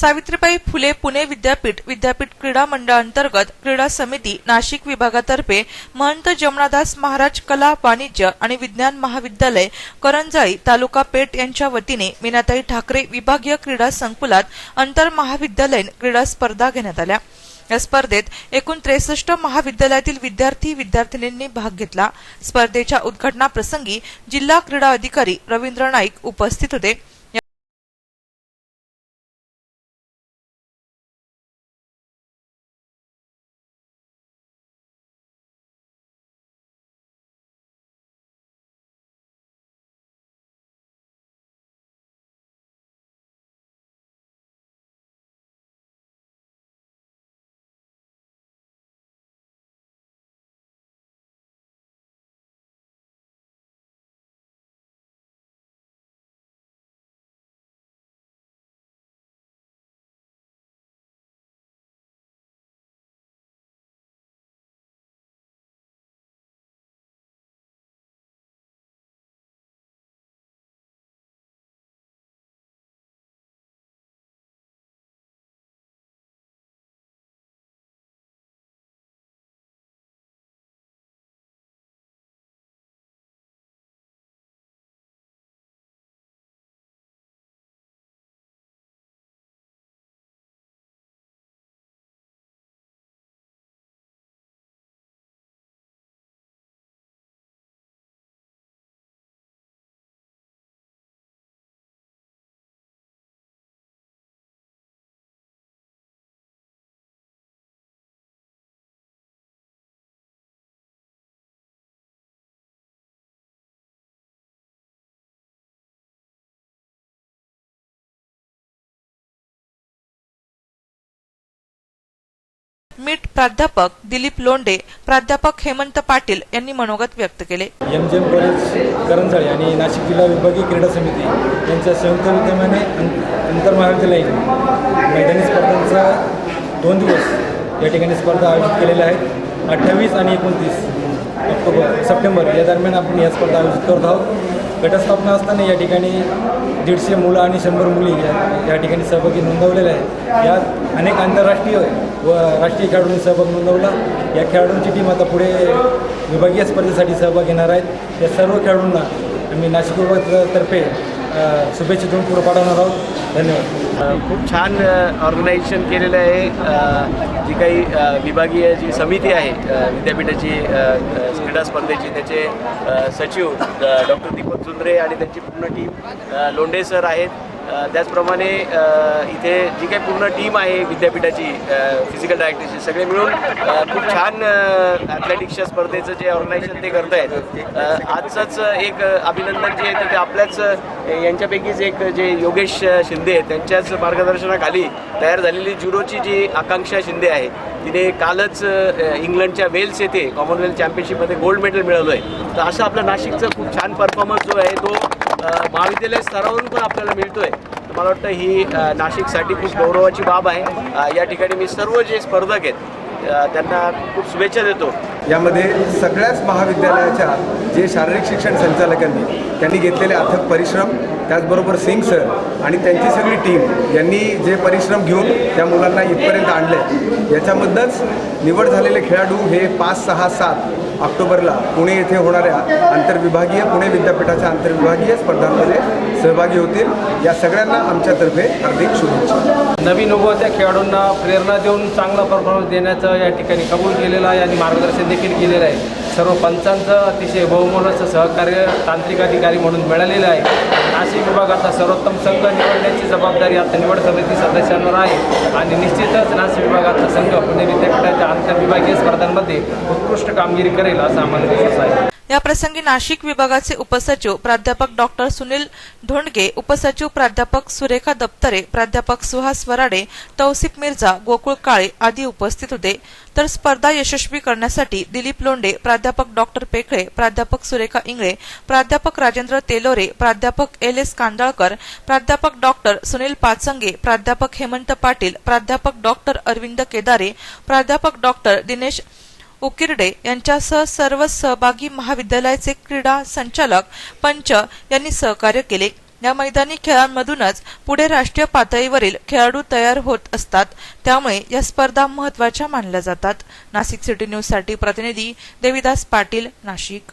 सावित्रीबाई फुले पुणे विद्यापीठ विद्यापीठ क्रीडा मंडळांतर्गत क्रीडा समिती नाशिक विभागातर्फे महंत जमनादास महाराज कला वाणिज्य आणि विज्ञान महाविद्यालय करंजाळी तालुका पेठ यांच्या वतीने मीनाताई ठाकरे विभागीय क्रीडा संकुलात आंतर महाविद्यालयीन क्रीडा स्पर्धा घेण्यात आल्या. या स्पर्धेत एकूण त्रेसष्ट महाविद्यालयातील विद्यार्थी विद्यार्थिनींनी भाग घेतला. स्पर्धेच्या उद्घाटनाप्रसंगी जिल्हा क्रीडा अधिकारी रवींद्र नाईक उपस्थित होते. मीट प्राध्यापक दिलीप लोंडे प्राध्यापक हेमंत पाटील यांनी मनोगत व्यक्त केले. M G M college Karanjali आणि नाशिक जिल्हा विभागीय क्रीडा समिती यांच्या संयुक्त विद्यमाने अंतर महाविद्यालयीन मैदानी स्पर्धांचा दोन दिवस या ठिकाणी स्पर्धा आयोजित केलेल्या आहेत. अठ्ठावीस आणि एकोणतीस ऑक्टोबर सप्टेंबर या दरम्यान आपण या स्पर्धा आयोजित करत आहोत. गटस्थापना असताना या ठिकाणी दीडशे मुलं आणि शंभर मुली या या ठिकाणी सहभागी नोंदवलेल्या आहेत. यात अनेक आंतरराष्ट्रीय व राष्ट्रीय खेळाडूंनी सहभाग नोंदवला. या खेळाडूंची टीम आता पुढे विभागीय स्पर्धेसाठी सहभाग घेणार आहेत. या सर्व खेळाडूंना आम्ही नाशिक विभागातर्फे शुभेच्छा देऊन पुढे पाठवणार आहोत. धन्यवाद. खूप छान ऑर्गनायझेशन केलेलं आहे. जी काही विभागीय जी समिती आहे विद्यापीठाची क्रीडा स्पर्धेची त्याचे सचिव डॉक्टर दीपक चुंद्रे आणि त्यांची पूर्ण टीम लोंढे सर आहेत. त्याचप्रमाणे इथे जी काही पूर्ण टीम आहे विद्यापीठाची फिजिकल डायरेक्टरची सगळे मिळून खूप छान ॲथलेटिक्सच्या स्पर्धेचं जे ऑर्गनायझेशन ते करत आहेत. आजचंच एक अभिनंदन जे आहे ते आपल्याच यांच्यापैकीच एक जे योगेश शिंदे आहेत, त्यांच्याच मार्गदर्शनाखाली तयार झालेली जुडोची जी आकांक्षा शिंदे आहे तिने कालच इंग्लंडच्या वेल्स येथे कॉमनवेल्थ चॅम्पियनशिपमध्ये गोल्ड मेडल मिळवलं आहे तर असं आपलं नाशिकचं खूप छान परफॉर्मन्स जो आहे तो महाविद्यालय स्तरावरून पण आपल्याला मिळतोय. तर मला वाटतं ही नाशिकसाठी खूप गौरवाची बाब आहे. या ठिकाणी मी सर्व जे स्पर्धक आहेत त्यांना खूप शुभेच्छा देतो. यामध्ये सगळ्याच महाविद्यालयाच्या जे शारीरिक शिक्षण संचालकांनी त्यांनी घेतलेले अथक परिश्रम त्याचबरोबर सिंग सर आणि त्यांची सगळी टीम यांनी जे परिश्रम घेऊन त्या मुलांना इथपर्यंत आणले. याच्यामधनंच निवड झालेले खेळाडू हे पाच सहा सात ऑक्टोबरला पुणे येथे होणाऱ्या आंतरविभागीय पुणे विद्यापीठाच्या आंतरविभागीय स्पर्धांमध्ये सहभागी होतील. या सगळ्यांना आमच्यातर्फे हार्दिक शुभेच्छा. नवीन उभवत्या खेळाडूंना प्रेरणा देऊन चांगला परफॉर्मन्स देण्याचं या ठिकाणी कबूल केलेला आहे आणि मार्गदर्शन देखील केलेलं आहे. सर्व पंचांचं अतिशय बहुमोलाचं सहकार्य तांत्रिक अधिकारी म्हणून मिळालेलं आहे. नाशिक विभागाचा सर्वोत्तम संघ निवडण्याची जबाबदारी आता निवड समिती सदस्यांवर आहे. आणि निश्चितच नाशिक विभागाचा संघ पुणे विद्यापीठाच्या आंतरविभागीय स्पर्धांमध्ये उत्कृष्ट कामगिरी करेल असा आम्हाला विश्वास आहे. याप्रसंगी नाशिक विभागाचे उपसचिव प्राध्यापक डॉक्टर सुनील धोंडगे उपसचिव प्राध्यापक सुरेखा दप्तरे प्राध्यापक सुहास वराडे तौसिफ मिर्झा गोकुळ काळे आदी उपस्थित होते. तर स्पर्धा यशस्वी करण्यासाठी दिलीप लोंडे प्राध्यापक डॉक्टर पेखळे प्राध्यापक सुरेखा इंगळे प्राध्यापक राजेंद्र तेलोरे प्राध्यापक एल एस कांदळकर प्राध्यापक डॉक्टर सुनील पाचंगे प्राध्यापक हेमंत पाटील प्राध्यापक डॉक्टर अरविंद केदारे प्राध्यापक डॉक्टर दिनेश उकिरडे यांच्यासह सर्व सहभागी महाविद्यालयाचे क्रीडा संचालक पंच यांनी सहकार्य केले. या मैदानी खेळांमधूनच पुढे राष्ट्रीय पातळीवरील खेळाडू तयार होत असतात. त्यामुळे या स्पर्धा महत्त्वाच्या मानल्या जातात. नाशिक सिटी न्यूजसाठी प्रतिनिधी देविदास पाटील नाशिक.